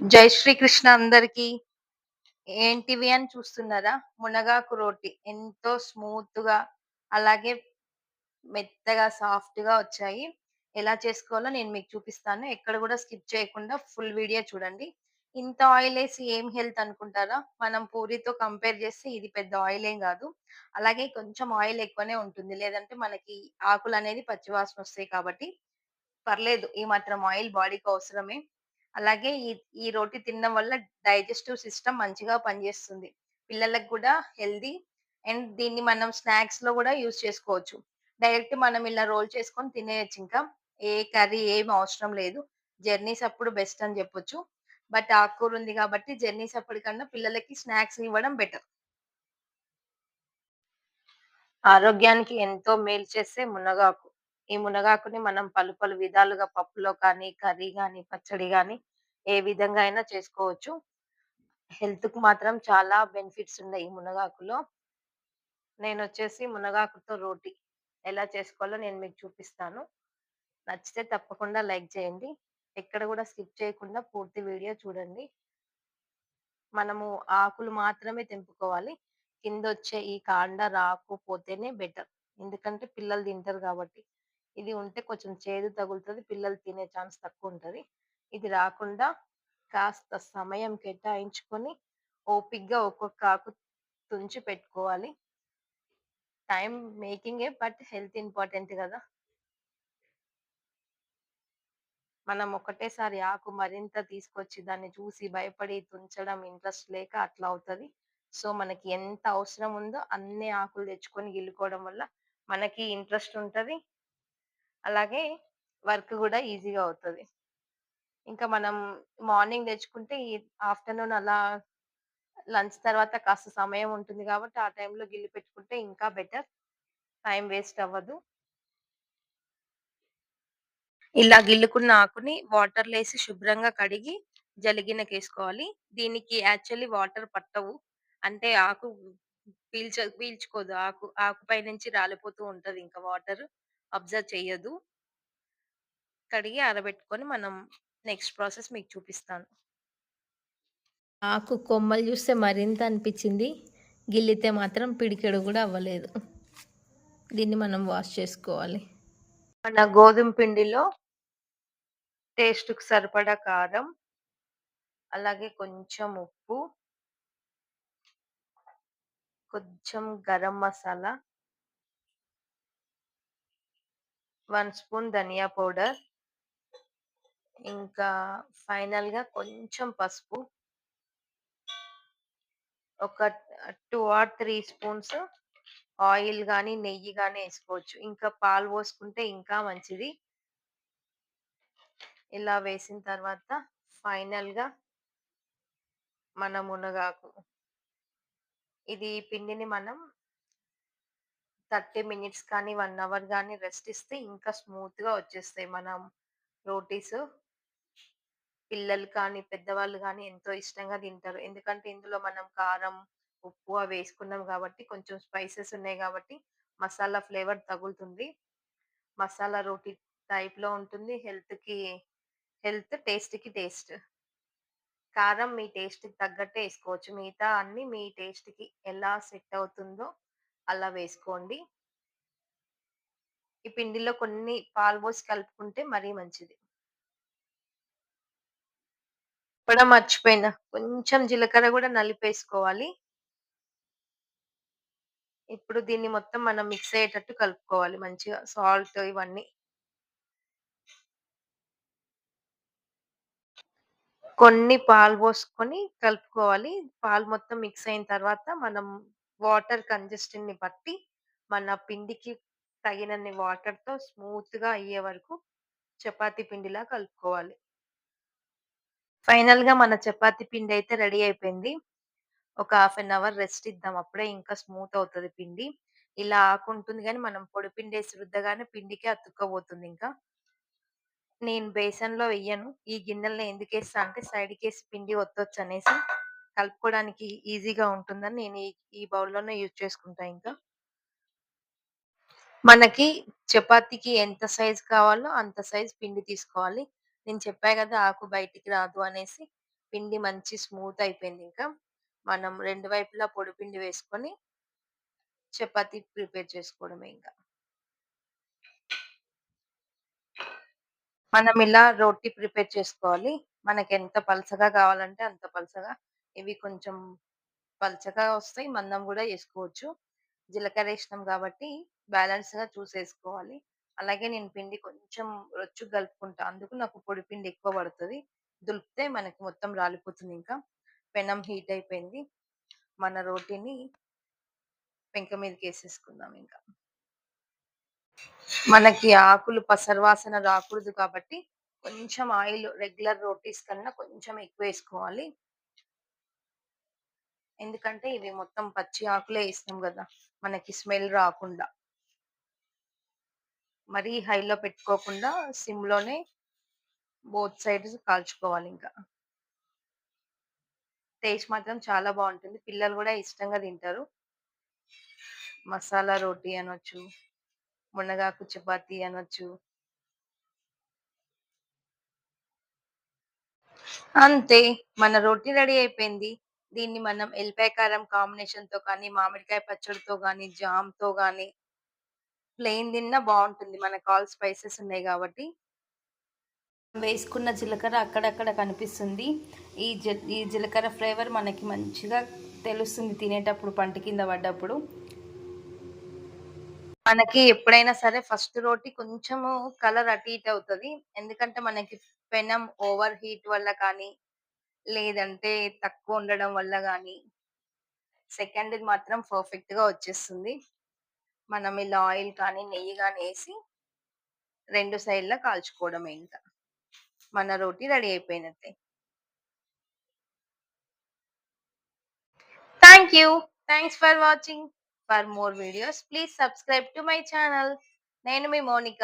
జై శ్రీకృష్ణ అందరికి. ఏంటివి అని చూస్తున్నారా? మునగాకు రోటి ఎంతో స్మూత్గా అలాగే మెత్తగా సాఫ్ట్గా వచ్చాయి. ఎలా చేసుకోవాలో నేను మీకు చూపిస్తాను. ఎక్కడ కూడా స్కిప్ చేయకుండా ఫుల్ వీడియో చూడండి. ఇంత ఆయిల్ వేసి ఏం హెల్త్ అనుకుంటారా? మనం పూరితో కంపేర్ చేస్తే ఇది పెద్ద ఆయిల్ ఏం కాదు. అలాగే కొంచెం ఆయిల్ ఎక్కువనే ఉంటుంది. లేదంటే మనకి ఆకులు అనేది పచ్చివాసన వస్తాయి కాబట్టి పర్లేదు. ఈ మాత్రం ఆయిల్ బాడీకి అవసరమే. అలాగే ఈ ఈ రోటి తినడం వల్ల డైజెస్టివ్ సిస్టమ్ మంచిగా పనిచేస్తుంది. పిల్లలకు కూడా హెల్దీ అండ్ దీన్ని మనం స్నాక్స్లో కూడా యూస్ చేసుకోవచ్చు. డైరెక్ట్ మనం ఇలా రోల్ చేసుకొని తినేయచ్చు ఇంకా. ఏ కర్రీ ఏం అవసరం లేదు. జర్నీస్ అప్పుడు బెస్ట్ అని చెప్పొచ్చు. బట్ ఆకుకూర ఉంది కాబట్టి జర్నీస్ అప్పటికన్నా పిల్లలకి స్నాక్స్ ఇవ్వడం బెటర్. ఆరోగ్యానికి ఎంతో మేలు చేసే మునగాకు. ఈ మునగాకుని మనం పలు పలు విధాలుగా పప్పులో కానీ కర్రీ కానీ పచ్చడి కానీ ఏ విధంగా అయినా చేసుకోవచ్చు. హెల్త్కు మాత్రం చాలా బెనిఫిట్స్ ఉన్నాయి ఈ మునగాకులో. నేను వచ్చేసి మునగాకుతో రోటీ ఎలా చేసుకోవాలో నేను మీకు చూపిస్తాను. నచ్చితే తప్పకుండా లైక్ చేయండి. ఎక్కడ కూడా స్కిప్ చేయకుండా పూర్తి వీడియో చూడండి. మనము ఆకులు మాత్రమే తెంపుకోవాలి. కింద వచ్చే ఈ కాండ రాకు పోతేనే బెటర్. ఎందుకంటే పిల్లలు తింటారు కాబట్టి. ఇది ఉంటే కొంచెం చేదు తగులుతుంది పిల్లలు తినే ఛాన్స్ తక్కువ ఉంటది ఇది రాకుండా కాస్త సమయం కేటాయించుకొని ఓపిగ్గా ఒక్కొక్క ఆకు తుంచి పెట్టుకోవాలి. టైం మేకింగ్ ఏ బట్ హెల్త్ ఇంపార్టెంట్ కదా. మనం ఒకటేసారి ఆకు మరింత తీసుకొచ్చి దాన్ని చూసి భయపడి తుంచడం ఇంట్రెస్ట్ లేక అట్లా అవుతుంది. సో మనకి ఎంత అవసరం ఉందో అన్ని ఆకులు తెచ్చుకొని గిల్లుకోవడం వల్ల మనకి ఇంట్రెస్ట్ ఉంటుంది. అలాగే వర్క్ కూడా ఈజీగా అవుతుంది. ఇంకా మనం మార్నింగ్ తెచ్చుకుంటే ఈ ఆఫ్టర్నూన్ అలా లంచ్ తర్వాత కాస్త సమయం ఉంటుంది కాబట్టి ఆ టైంలో గిల్లు పెట్టుకుంటే ఇంకా బెటర్. టైం వేస్ట్ అవ్వదు. ఇలా గిల్లుకున్న ఆకుని వాటర్ వేసి శుభ్రంగా కడిగి జలిగినకేసుకోవాలి. దీనికి యాక్చువల్లీ వాటర్ పట్టవు. అంటే ఆకు పీల్చ పీల్చుకోదు. ఆకు ఆకుపై నుంచి రాలిపోతూ ఉంటది ఇంకా వాటర్. అబ్జర్వ్ చెయ్యదు. కడిగి ఆరబెట్టుకొని మనం నెక్స్ట్ ప్రాసెస్ మీకు చూపిస్తాను. ఆకు కొమ్మలు చూస్తే మరింత అనిపించింది. గిల్లితే మాత్రం పిడికెడు కూడా అవ్వలేదు. దీన్ని మనం వాష్ చేసుకోవాలి. మన గోధుమ పిండిలో టేస్ట్‌కి సరిపడా కారం, అలాగే కొంచెం ఉప్పు కొంచెం గరం మసాలా వన్ స్పూన్ ధనియా పౌడర్ ఇంకా ఫైనల్‌గా కొంచెం పసుపు ఒక two or three spoons oil కానీ నెయ్యి కానీ వేసుకోవచ్చు ఇంకా పాలు పోసుకుంటే ఇంకా మంచిది. ఇలా వేసిన తర్వాత ఫైనల్‌గా మన మునగాకు. ఇది పిండిని మనం 30 మినిట్స్ కానీ, వన్ అవర్ కానీ రెస్ట్ ఇస్తే ఇంకా స్మూత్‌గా వచ్చేస్తాయి మనం రోటీస్. పిల్లలు కానీ, పెద్దవాళ్ళు కానీ ఎంతో ఇష్టంగా తింటారు. ఎందుకంటే ఇందులో మనం కారం, ఉప్పు అవి వేసుకున్నాం కాబట్టి కొంచెం స్పైసెస్ ఉన్నాయి కాబట్టి మసాలా ఫ్లేవర్ తగులుతుంది. మసాలా రోటీ టైప్‌లో ఉంటుంది. హెల్త్‌కి హెల్త్, టేస్ట్‌కి టేస్ట్. కారం మీ టేస్ట్‌కి తగ్గట్టే వేసుకోవచ్చు మిగతా అన్నీ మీ టేస్ట్‌కి ఎలా సెట్ అవుతుందో అలా వేసుకోండి. ఈ పిండిలో కొన్ని పాలు పోసి కలుపుకుంటే మరీ మంచిది. కూడా మర్చిపోయినా. కొంచెం జీలకర్ర కూడా నలిపేసుకోవాలి. ఇప్పుడు దీన్ని మొత్తం మనం మిక్స్ అయ్యేటట్టు కలుపుకోవాలి మంచిగా సాల్ట్ ఇవన్నీ. కొన్ని పాలు పోసుకొని కలుపుకోవాలి. పాలు మొత్తం మిక్స్ అయిన తర్వాత మనం వాటర్ కంజెస్షన్‌ని బట్టి మన పిండికి తగినన్ని వాటర్తో స్మూత్గా అయ్యే వరకు చపాతీ పిండిలా కలుపుకోవాలి. ఫైనల్గా మన చపాతీ పిండి అయితే రెడీ అయిపోయింది. ఒక హాఫ్ అన్ అవర్ రెస్ట్ ఇద్దాం. అప్పుడే ఇంకా స్మూత్ అవుతుంది పిండి. ఇలా ఆకు ఉంటుంది మనం పొడి వేసి రుద్దగానే పిండికే అతుక్కపోతుంది ఇంకా. నేను బేసన్‌లో వెయ్యను. ఈ గిన్నెలు ఎందుకు వేస్తా అంటే సైడ్‌కేసి పిండి ఒత్తొచ్చనేసి. కలుపుకోవడానికి ఈజీగా ఉంటుందని నేను ఈ బౌల్‌లోనే యూజ్ చేసుకుంటా ఇంకా. మనకి చపాతీకి ఎంత సైజ్ కావాలో అంత సైజ్ పిండి తీసుకోవాలి. నేను చెప్పా కదా ఆకు బయటికి రాదు అనేసి. పిండి మంచి స్మూత్ అయిపోయింది ఇంకా. మనం రెండు వైపులా పొడి పిండి వేసుకొని చపాతీ ప్రిపేర్ చేసుకోవడమే ఇంకా. మనం ఇలా రొట్టి ప్రిపేర్ చేసుకోవాలి. మనకి ఎంత పలసగా కావాలంటే అంత పలసగా ఇవి కొంచెం పలచగా వస్తాయి. మందం కూడా వేసుకోవచ్చు జీలకర్ర వేసినాం కాబట్టి బ్యాలెన్స్‌గా చూసేసుకోవాలి. అలాగే నేను పిండి కొంచెం రొచ్చు కలుపుకుంటా. అందుకు నాకు పొడి పిండి ఎక్కువ పడుతుంది దులిపితే మనకి మొత్తం రాలిపోతుంది ఇంకా. పెనం హీట్ అయిపోయింది. మన రోటీని పెంక మీదకి వేసేసుకుందాం ఇంకా. మనకి ఆకులు పసర్వాసన రాకూడదు కాబట్టి కొంచెం ఆయిల్ రెగ్యులర్ రోటీస్ కన్నా కొంచెం ఎక్కువ వేసుకోవాలి ఎందుకంటే ఇవి మొత్తం పచ్చి ఆకులే ఏసినాం కదా మనకి స్మెల్ రాకుండా. మరీ హైలో పెట్టుకోకుండా సిమ్‌లోనే బోత్ సైడ్స్ కాల్చుకోవాలి ఇంకా టేస్ట్ మాత్రం చాలా బాగుంటుంది పిల్లలు కూడా ఇష్టంగా తింటారు. మసాలా రోటీ అనొచ్చు. మునగాకు చపాతీ అనొచ్చు. అంతే. మన రోటీ రెడీ అయిపోయింది. దీన్ని మనం ఎల్లిపాయ కారం కాంబినేషన్‌తో కానీ, మామిడికాయ పచ్చడితో గానీ, జామ్‌తో కానీ ప్లెయిన్ తిన్నా బాగుంటుంది మనకు ఆల్ స్పైసెస్ ఉన్నాయి కాబట్టి వేసుకున్న జీలకర్ర అక్కడక్కడ కనిపిస్తుంది. ఈ జి ఈ జీలకర్ర ఫ్లేవర్ మనకి మంచిగా తెలుస్తుంది తినేటప్పుడు పంట కింద పడ్డప్పుడు. మనకి ఎప్పుడైనా సరే ఫస్ట్ రోటీ కొంచెము కలర్ అటు ఇటు అవుతుంది ఎందుకంటే మనకి పెనం ఓవర్ హీట్ వల్ల కానీ, లేదంటే తక్కువ ఉండడం వల్ల కానీ సెకండ్ మాత్రం పర్ఫెక్ట్గా వచ్చేస్తుంది. మనం ఇలా ఆయిల్ కానీ, నెయ్యి కానీ వేసి రెండు సైడ్‌లా కాల్చుకోవడమే ఇంకా. మన రోటీ రెడీ అయిపోయినట్టే. Thank you. Thanks for watching. For more videos please subscribe to my channel. నేను మీ మోనిక